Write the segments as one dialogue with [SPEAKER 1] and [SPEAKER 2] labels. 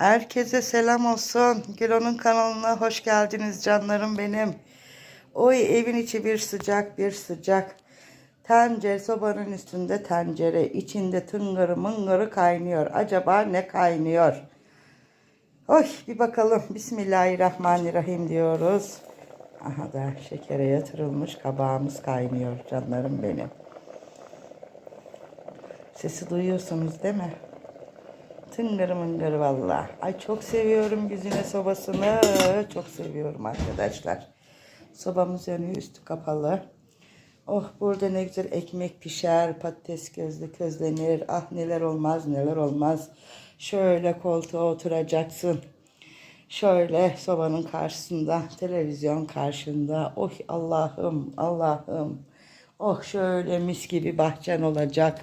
[SPEAKER 1] Herkese selam olsun. Gülo'nun kanalına hoş geldiniz canlarım benim. Oy evin içi bir sıcak bir sıcak. Tencere sobanın üstünde tencere. içinde tıngırı mıngırı kaynıyor. Acaba ne kaynıyor? Oy bir bakalım. Bismillahirrahmanirrahim diyoruz. Aha da şekere yatırılmış kabağımız kaynıyor canlarım benim. Sesi duyuyorsunuz değil mi? Tıngır mıngır valla. Ay çok seviyorum güzine sobasını. Çok seviyorum arkadaşlar. Sobamız yanıyor üstü kapalı. Oh burada ne güzel ekmek pişer, patates gözlü közlenir. Ah neler olmaz neler olmaz. Şöyle koltuğa oturacaksın. Şöyle sobanın karşısında, televizyon karşında. Oh Allah'ım, Allah'ım. Oh şöyle mis gibi bahçen olacak.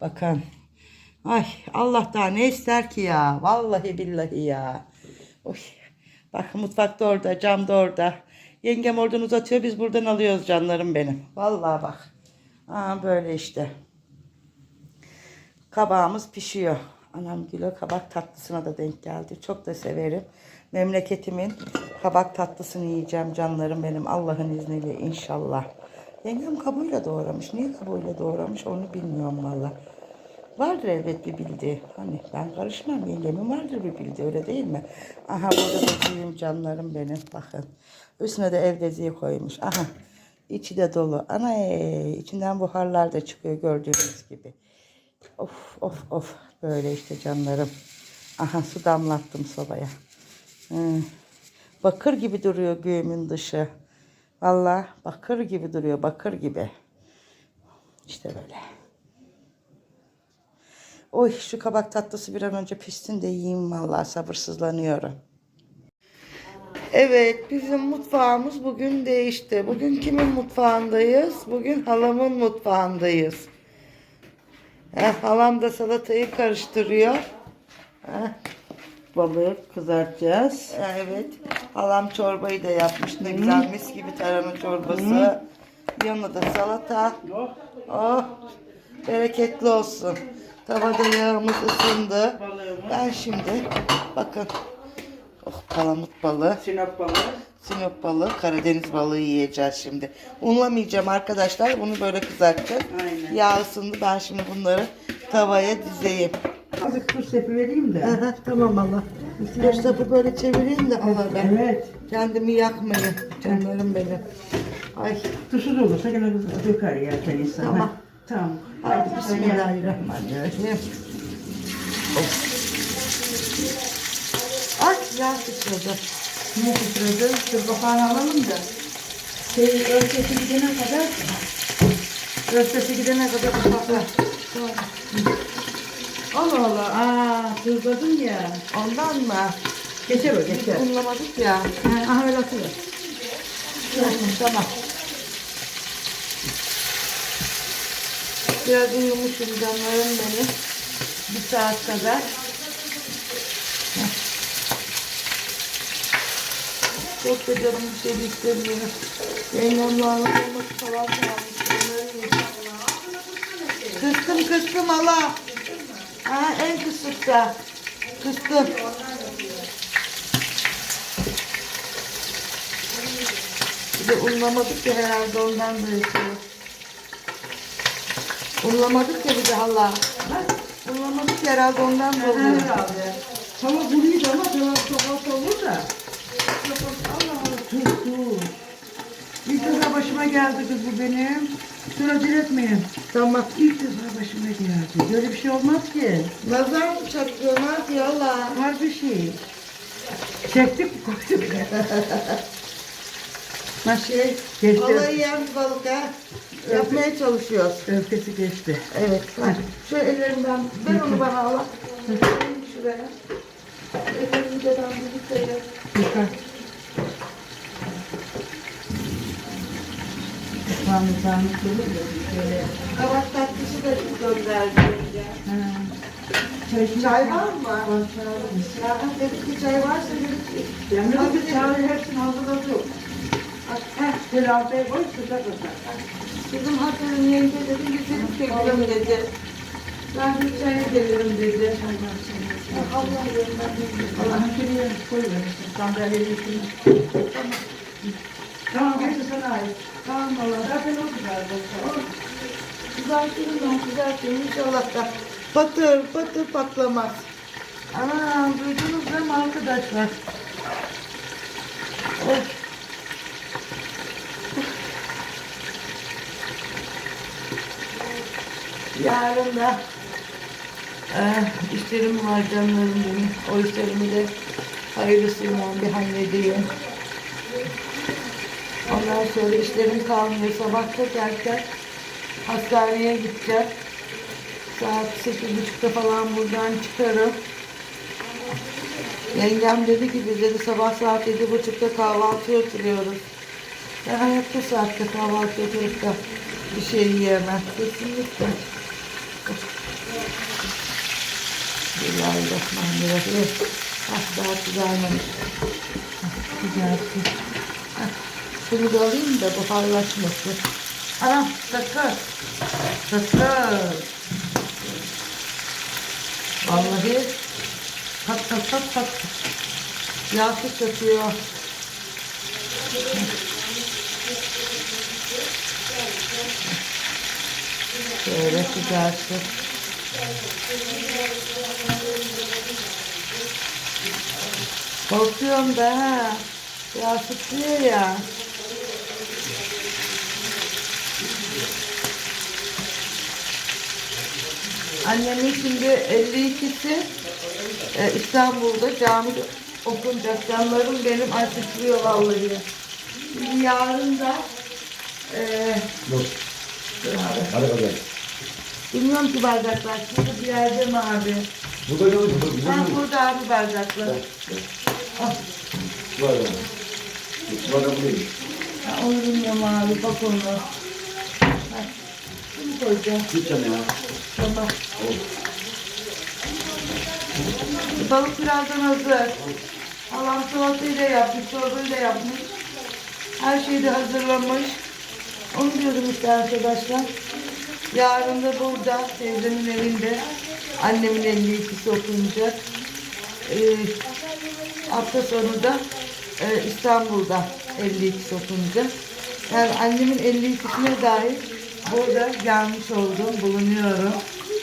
[SPEAKER 1] Bakın. Ay Allah daha ne ister ki ya. Vallahi billahi ya. Oy. Bak mutfak da orada, cam da orada. Yengem oradan uzatıyor, biz buradan alıyoruz canlarım benim. Vallahi bak. Aa, böyle işte. Kabağımız pişiyor. Anam Gül'e kabak tatlısına da denk geldi. Çok da severim. Memleketimin kabak tatlısını yiyeceğim canlarım benim. Allah'ın izniyle inşallah. Yengem kabuğuyla doğramış. Niye kabuğuyla doğramış onu bilmiyorum valla. Vardır elbet bir bildiği. Hani ben karışmam. Yengemin vardır bir bildiği öyle değil mi? Aha burada da canlarım benim. Bakın. Üstüne de ev beziği koymuş. Aha. İçi de dolu. Ana içinden buharlar da çıkıyor gördüğünüz gibi. Of of of. Böyle işte canlarım. Aha su damlattım sobaya. Hmm. Bakır gibi duruyor göğümün dışı. Valla bakır gibi duruyor. Bakır gibi. İşte böyle. Oy şu kabak tatlısı bir an önce pişsin de yiyeyim vallahi sabırsızlanıyorum. Evet bizim mutfağımız bugün değişti. Bugün kimin mutfağındayız? Bugün halamın mutfağındayız. Heh, halam da salatayı karıştırıyor. Heh, balığı kızartacağız. Evet. Halam çorbayı da yapmış. Ne güzel mis gibi tarhana çorbası. Yanına da salata. Oh. Bereketli olsun. Tavada yağımız ısındı. Ben şimdi bakın oh palamut balığı,
[SPEAKER 2] Sinop balığı.
[SPEAKER 1] sinop balığı, Karadeniz balığı yiyeceğiz şimdi. Unlamayacağım arkadaşlar. Bunu böyle kızartacağız.
[SPEAKER 2] Aynen.
[SPEAKER 1] Yağ ısındı. Ben şimdi bunları tavaya dizeyim.
[SPEAKER 2] Azıcık tuz sepi vereyim de.
[SPEAKER 1] Aha, tamam Allah. Fırsatı böyle çevireyim de Allah ben.
[SPEAKER 2] Evet.
[SPEAKER 1] Kendimi yakmayın canlarım benim. Ay
[SPEAKER 2] Tuzsuz olursa gene döker ya insan.
[SPEAKER 1] Tamam.
[SPEAKER 2] Tamam.
[SPEAKER 1] Haydi bismillahirrahmanirrahim. Of. Ay yağ sıçradı.
[SPEAKER 2] Ne tutuyordu? Şu kapağını alalım da. Şey ölçesi gidene kadar. Ölçesi gidene kadar kapakla. Allah Allah. Aa tuzladın ya.
[SPEAKER 1] Ondan mı?
[SPEAKER 2] Geçer o geçer.
[SPEAKER 1] Unlamadık ya.
[SPEAKER 2] Ha, öyle atılır.
[SPEAKER 1] tamam. Biraz uyumuşum canlarım benim. Bir saat kadar. Çok da canım bir şey istemiyor. Yengemle anlatılması falan. Kıstım kıstım Allah. Ha, en kısıkta. Kıstım. Bir de unlamadık ya herhalde ondan da yapıyor. Unlamadık ya bir de Allah. Ha? Unlamadık ya herhalde ondan da oluyor.
[SPEAKER 2] Herhalde. Tava kuruydu ama tava çok alt olur da. Allah Allah tuz tuz. İlk defa başıma geldi kız bu benim. Sonra diretmeyin.
[SPEAKER 1] Tamam.
[SPEAKER 2] İlk defa başıma geldi. Böyle bir şey olmaz ki.
[SPEAKER 1] Nazar mı çarpıyor? Ne yapıyor Allah?
[SPEAKER 2] Var bir şey. Çektik koyduk. Ha şey geçti.
[SPEAKER 1] Vallahi bir balık ha. Yapmaya çalışıyoruz.
[SPEAKER 2] Öfkesi geçti.
[SPEAKER 1] Evet. Hadi. Şu ellerimden ver onu bana Allah. Şuraya. Ellerimi de ben bir yıkayayım.
[SPEAKER 2] Dikkat. Parmak parmak olur da şöyle.
[SPEAKER 1] Kabak tatlısı da gönderdi.
[SPEAKER 2] Çay,
[SPEAKER 1] Çay var mı?
[SPEAKER 2] Var, çay var.
[SPEAKER 1] Ya dedik ki çay varsa dedik ki.
[SPEAKER 2] Yani
[SPEAKER 1] Hadi
[SPEAKER 2] bir çay hepsini hazırladık. Heh, bir altaya koy, kısa kısa.
[SPEAKER 1] Bizim Hasan'ın yenge dedi bizim çekelim dedi. Ben bir çaya gelirim dedi.
[SPEAKER 2] Allah'ın şuraya koy Sandalyeyi üstüne. Tamam gerisi sana ait.
[SPEAKER 1] Tamam valla.
[SPEAKER 2] Zaten o güzel olsa.
[SPEAKER 1] Kızartırım ben kızartırım inşallah da patır patır patlamaz. Ana duydunuz değil mi arkadaşlar? Yarın da eh, işlerim var canlarım benim. O işlerimi de hayırlısıyla bir halledeyim. Ondan sonra işlerim kalmıyor. Sabah çok erken hastaneye gideceğim. Saat sekiz buçukta falan buradan çıkarım. Yengem dedi ki biz dedi sabah saat yedi buçukta kahvaltıya oturuyoruz. Ben hayatta saatte kahvaltı oturup da bir şey yiyemem. Kesinlikle. Bismillahirrahmanirrahim. Ah daha kızarmamış. Ah, Güzelsin. Ah, Şunu da alayım da buharlaşmasın. Anam sakın. Sakın. Vallahi pat pat pat pat. Yakup satıyor. Şöyle sıcarsın. Korkuyorum da ha. Yakup diyor ya. Annemin şimdi 52'si e, İstanbul'da cami okunacak. Canlarım benim artıklıyor vallahi. Şimdi yarın da e,
[SPEAKER 3] Dur. Hadi hadi.
[SPEAKER 1] bilmiyorum ki bardaklar. Şurada bir yerde mi abi?
[SPEAKER 3] Burada yok. Burada güzel mi?
[SPEAKER 1] burada abi bardaklar. Ah,
[SPEAKER 3] Var ya. Var ya bu değil.
[SPEAKER 1] ha, onu bilmiyorum abi bak onu. Ha, Şunu koyacağım.
[SPEAKER 3] Gideceğim ya.
[SPEAKER 1] Tamam. Balık birazdan hazır. Halam salatayı da yapmış, çorbayı da yapmış. Her şeyi de hazırlamış. Onu diyordum işte arkadaşlar. Yarın da burada teyzemin evinde annemin 52'si okunacak. Ee, hafta sonu da e, İstanbul'da 52'si okunacak. Yani annemin 52'sine dair burada gelmiş oldum, bulunuyorum.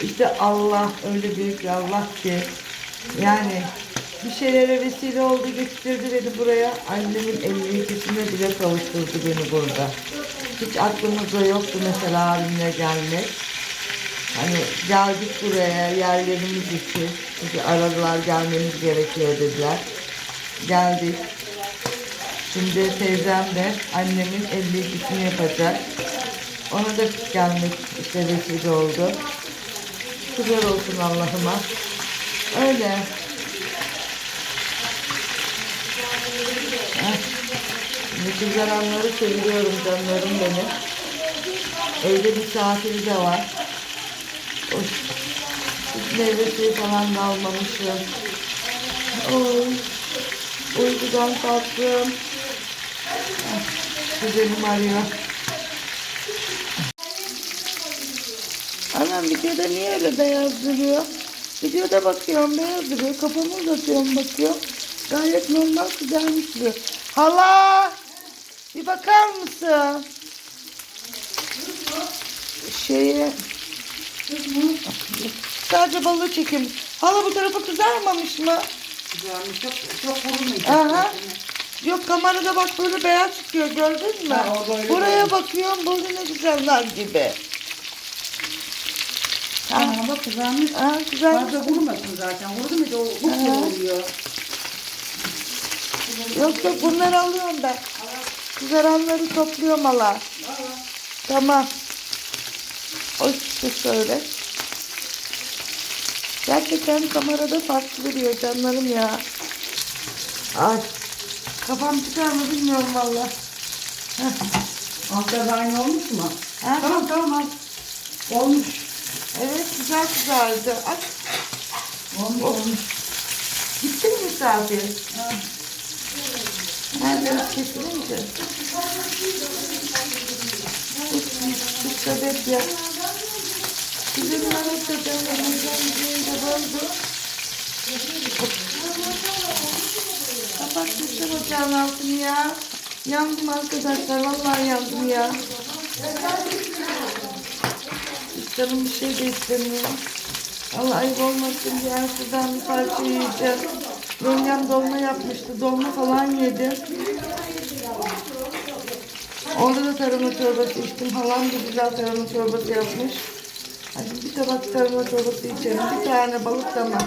[SPEAKER 1] İşte Allah öyle büyük bir Allah ki yani bir şeylere vesile oldu getirdi beni buraya. Annemin 52'sine bile kavuşturdu beni burada. Hiç aklımızda yoktu mesela abimle gelmek. Hani geldik buraya yerlerimiz için. Çünkü aradılar gelmemiz gerekiyor dediler. Geldik. Şimdi teyzem de annemin 52'sini yapacak. Ona da gelmek işte vesile oldu. Şükürler olsun Allah'ıma. Öyle. Heh. Şimdi kızaranları seviyorum canlarım benim. Evde misafiri de var. Oy. Hiç meyve suyu falan da almamışım. Oy. Uykudan kalktım. Güzelim arıyor. Anam videoda niye öyle beyaz duruyor? Videoda bakıyorum beyaz duruyor. Kafamı uzatıyorum bakıyorum. Gayet normal güzelmiş duruyor. Hala! Bir bakar mısın? Şeye... Sadece balığı çekeyim. Hala bu tarafı kızarmamış mı?
[SPEAKER 2] Güzelmiş. Çok, çok vurmayacak.
[SPEAKER 1] Aha. Yok kamerada bak böyle beyaz çıkıyor gördün mü?
[SPEAKER 2] Ha, böyle
[SPEAKER 1] Buraya
[SPEAKER 2] beyaz.
[SPEAKER 1] bakıyorum böyle ne güzeller gibi. Ha,
[SPEAKER 2] Ama bak kızarmış.
[SPEAKER 1] ha, güzel.
[SPEAKER 2] Fazla vurmasın zaten. Vurdu mu o bu
[SPEAKER 1] Aha.
[SPEAKER 2] oluyor.
[SPEAKER 1] Yok yok bunları alıyorum ben. Kızaranları topluyorum hala. Tamam. O işte şöyle. Gerçekten kamerada farklı duruyor canlarım ya. Ay. Kafam çıkar mı bilmiyorum valla.
[SPEAKER 2] Altlar da aynı olmuş mu?
[SPEAKER 1] Ha?
[SPEAKER 2] Tamam tamam al. Olmuş.
[SPEAKER 1] Evet güzel kızardı. Ay,
[SPEAKER 2] Olmuş olmuş.
[SPEAKER 1] gitti mi misafir?
[SPEAKER 2] Ha.
[SPEAKER 1] Nerede kesilince? Çok sebep ya. Bizim Mehmet de canlarımızdan birinde böldü. Kapat lütfen ocağın altını ya. Yandım arkadaşlar. Vallahi yandım ya. Canım bir şey de istemiyor. Allah ayıp olmasın diye şuradan bir parça yiyeceğim. Yengem dolma yapmıştı. Dolma falan yedim. Orada da tarhana çorbası içtim. Halam da güzel tarhana çorbası yapmış. Hadi bir tabak tarhana çorbası içelim. Bir tane balık tamam.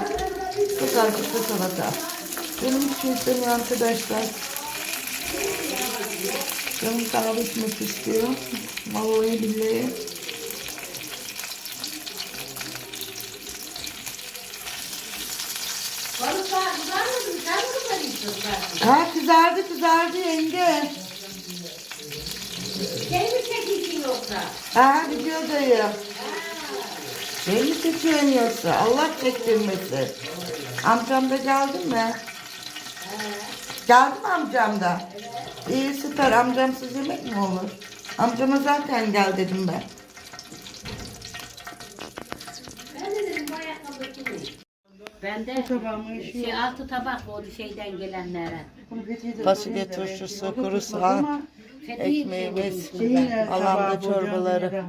[SPEAKER 1] Çok artık da salata. Benim şey istemiyor arkadaşlar. Canım içmek istiyor. Vallahi billahi.
[SPEAKER 4] Balıklar kızarmadı mı? Sen mi kızarıyorsun zaten?
[SPEAKER 1] Ha kızardı kızardı yenge.
[SPEAKER 4] Şey mi çekiyorsun yoksa?
[SPEAKER 1] Ha videodayım. Beni çekiyorsun yoksa Allah çektirmesin. Amcam da geldi mi? Geldi mi amcam da? İyi süper amcamsız yemek mi olur? Amcama zaten gel dedim. Ben
[SPEAKER 4] de dedim bu ayakkabı kimin? Ben de şey, altı tabak oldu şeyden gelenlere.
[SPEAKER 1] Fasulye turşusu, kuru soğan,
[SPEAKER 4] Fethiye
[SPEAKER 1] ekmeğimiz, çorbaları.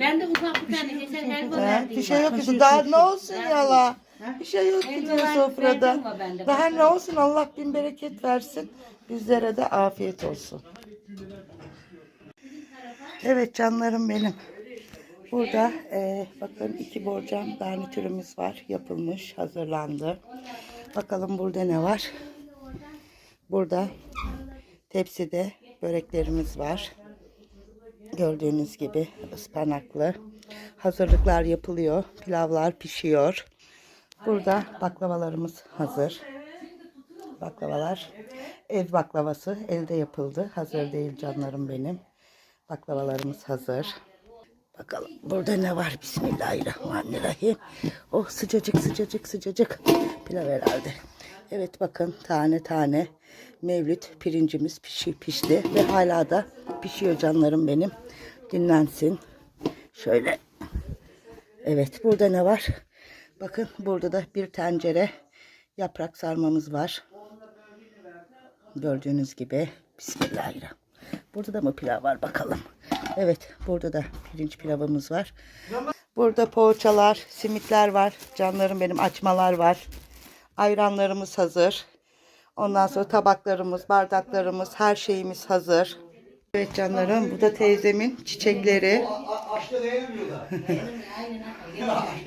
[SPEAKER 4] Ben de ufak bir tane geçen helva
[SPEAKER 1] Ha,
[SPEAKER 4] verdim.
[SPEAKER 1] bir şey yok ki daha ne olsun ya la. Bir şey yok ki diyor sofrada.
[SPEAKER 4] ama.
[SPEAKER 1] Daha ne olsun Allah bin bereket versin. Bizlere de afiyet olsun. Evet canlarım benim. Burada e, bakın iki borcam garnitürümüz var. Yapılmış, hazırlandı. Bakalım burada ne var? Burada tepside böreklerimiz var. Gördüğünüz gibi ıspanaklı. Hazırlıklar yapılıyor. Pilavlar pişiyor. Burada baklavalarımız hazır. Baklavalar. Ev baklavası elde yapıldı. Hazır değil canlarım benim. Baklavalarımız hazır. Bakalım burada ne var? Bismillahirrahmanirrahim. Oh sıcacık sıcacık sıcacık. Pilav herhalde. Evet bakın tane tane mevlüt pirincimiz pişi, pişti ve hala da pişiyor canlarım benim. Dinlensin. Şöyle. Evet burada ne var? Bakın burada da bir tencere yaprak sarmamız var. Gördüğünüz gibi. Bismillahirrahmanirrahim. Burada da mı pilav var bakalım. Evet burada da pirinç pilavımız var. Burada poğaçalar, simitler var. Canlarım benim açmalar var. Ayranlarımız hazır. Ondan sonra tabaklarımız, bardaklarımız, her şeyimiz hazır. Evet canlarım bu da teyzemin çiçekleri.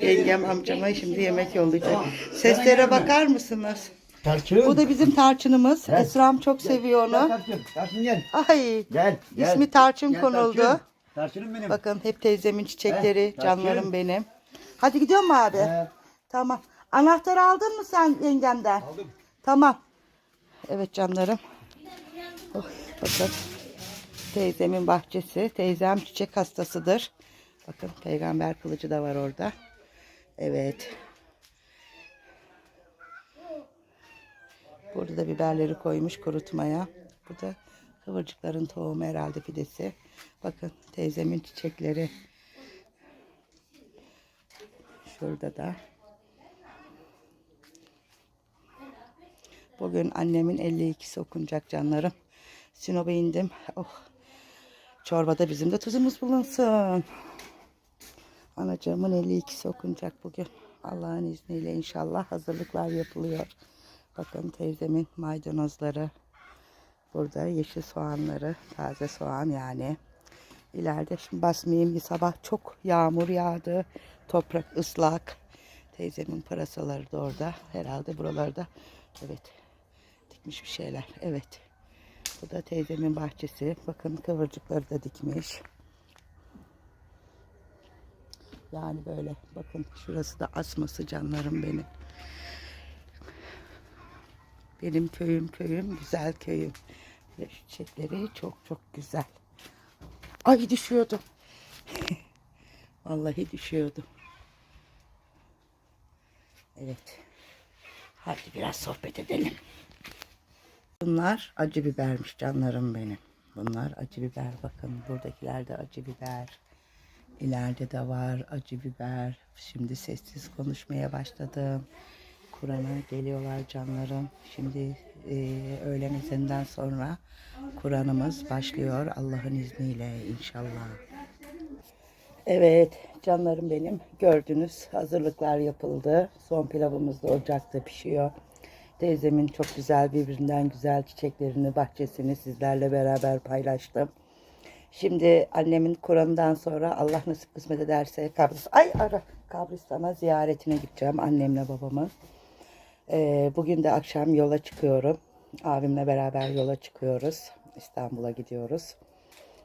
[SPEAKER 1] Yengem amcama şimdi yemek yollayacak. Seslere bakar mısınız?
[SPEAKER 3] Tarçın.
[SPEAKER 1] Bu da bizim tarçınımız. Esram çok seviyor onu.
[SPEAKER 3] Tarçın. Tarçın gel.
[SPEAKER 1] Ay.
[SPEAKER 3] Gel. gel.
[SPEAKER 1] İsmi tarçın
[SPEAKER 3] Gel,
[SPEAKER 1] konuldu.
[SPEAKER 3] Tarçın. Tarçınım benim.
[SPEAKER 1] Bakın hep teyzemin çiçekleri,
[SPEAKER 3] He,
[SPEAKER 1] canlarım benim. Hadi gidiyor mu abi?
[SPEAKER 3] He.
[SPEAKER 1] Tamam. Anahtarı aldın mı sen yengemden?
[SPEAKER 3] Aldım.
[SPEAKER 1] Tamam. Evet canlarım. Oh, bakın. Teyzemin bahçesi. Teyzem çiçek hastasıdır. Bakın peygamber kılıcı da var orada. Evet. Burada da biberleri koymuş kurutmaya. Bu da kıvırcıkların tohumu herhalde fidesi. Bakın teyzemin çiçekleri. Şurada da. Bugün annemin 52'si okunacak canlarım. Sinop'a indim. Oh. Çorbada bizim de tuzumuz bulunsun. Anacığımın 52'si okunacak bugün. Allah'ın izniyle inşallah hazırlıklar yapılıyor. Bakın teyzemin maydanozları. Burada yeşil soğanları. Taze soğan yani. İleride şimdi basmayayım bir sabah çok yağmur yağdı. Toprak ıslak. Teyzemin pırasaları da orada. Herhalde buralarda. Evet. Dikmiş bir şeyler. Evet. Bu da teyzemin bahçesi. Bakın kıvırcıkları da dikmiş. Yani böyle bakın şurası da asması canlarım benim. Benim köyüm köyüm güzel köyüm. Ve çiçekleri çok çok güzel. Ay düşüyordum. Vallahi düşüyordum. Evet. Hadi biraz sohbet edelim. Bunlar acı bibermiş canlarım benim. Bunlar acı biber bakın. Buradakiler de acı biber. İleride de var acı biber. Şimdi sessiz konuşmaya başladım. Kur'an'a geliyorlar canlarım. Şimdi e, öğlen ezanından sonra Kur'an'ımız başlıyor Allah'ın izniyle inşallah. Evet canlarım benim gördünüz hazırlıklar yapıldı. Son pilavımız da ocakta pişiyor. Teyzemin çok güzel birbirinden güzel çiçeklerini bahçesini sizlerle beraber paylaştım. Şimdi annemin Kur'an'dan sonra Allah nasip kısmet ederse Kabris, ay ara, kabristan'a ziyaretine gideceğim annemle babamın. Ee, bugün de akşam yola çıkıyorum. Abimle beraber yola çıkıyoruz. İstanbul'a gidiyoruz.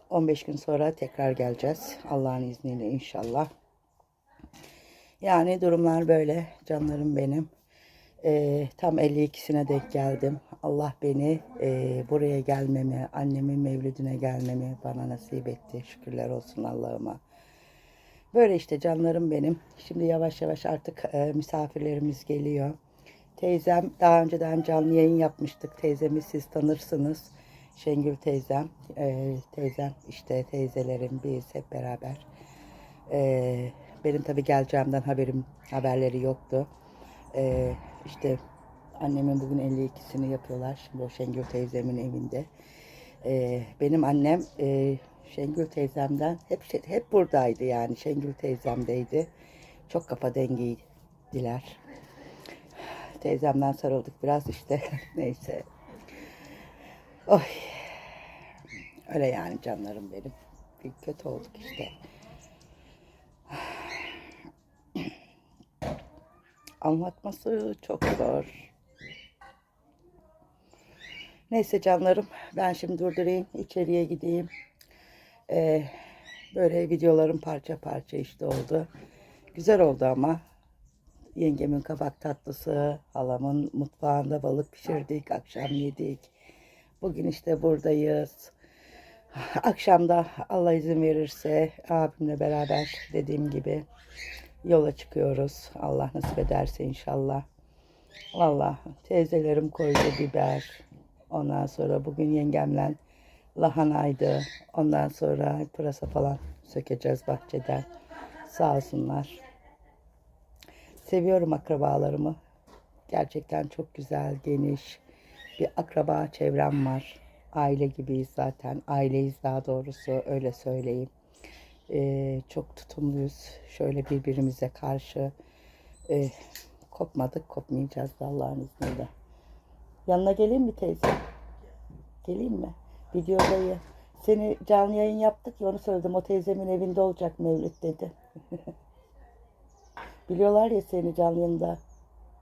[SPEAKER 1] 15 gün sonra tekrar geleceğiz. Allah'ın izniyle inşallah. Yani durumlar böyle. Canlarım benim. Ee, tam 52'sine denk geldim. Allah beni e, buraya gelmemi, annemin mevlidine gelmemi bana nasip etti. Şükürler olsun Allah'ıma. Böyle işte canlarım benim. Şimdi yavaş yavaş artık e, misafirlerimiz geliyor. Teyzem daha önceden canlı yayın yapmıştık. Teyzemi siz tanırsınız. Şengül teyzem. E, teyzem işte teyzelerim biz hep beraber. E, benim tabii geleceğimden haberim haberleri yoktu. E, işte annemin bugün 52'sini yapıyorlar. Şimdi o Şengül teyzemin evinde. E, benim annem e, Şengül teyzemden hep şey- hep buradaydı yani. Şengül teyzemdeydi. Çok kafa dengiydiler. Teyzemden sarıldık biraz işte. Neyse. Oy. Öyle yani canlarım benim. Bir kötü olduk işte. Anlatması çok zor. Neyse canlarım ben şimdi durdurayım içeriye gideyim. Ee, böyle videolarım parça parça işte oldu. Güzel oldu ama yengemin kabak tatlısı, halamın mutfağında balık pişirdik, akşam yedik. Bugün işte buradayız. Akşamda Allah izin verirse abimle beraber dediğim gibi yola çıkıyoruz. Allah nasip ederse inşallah. Valla teyzelerim koydu biber. Ondan sonra bugün yengemle lahanaydı. Ondan sonra pırasa falan sökeceğiz bahçeden. Sağ olsunlar. Seviyorum akrabalarımı. Gerçekten çok güzel, geniş bir akraba çevrem var. Aile gibiyiz zaten. Aileyiz daha doğrusu öyle söyleyeyim. Ee, çok tutumluyuz. Şöyle birbirimize karşı Ee, kopmadık, kopmayacağız Allah'ın izniyle. Yanına geleyim mi teyze? Geleyim mi? Videodayı. Seni canlı yayın yaptık ya onu söyledim. O teyzemin evinde olacak Mevlüt dedi. Biliyorlar ya seni canlı yayında.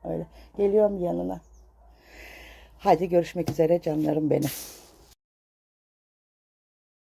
[SPEAKER 1] Öyle. Geliyorum yanına. Hadi görüşmek üzere canlarım benim.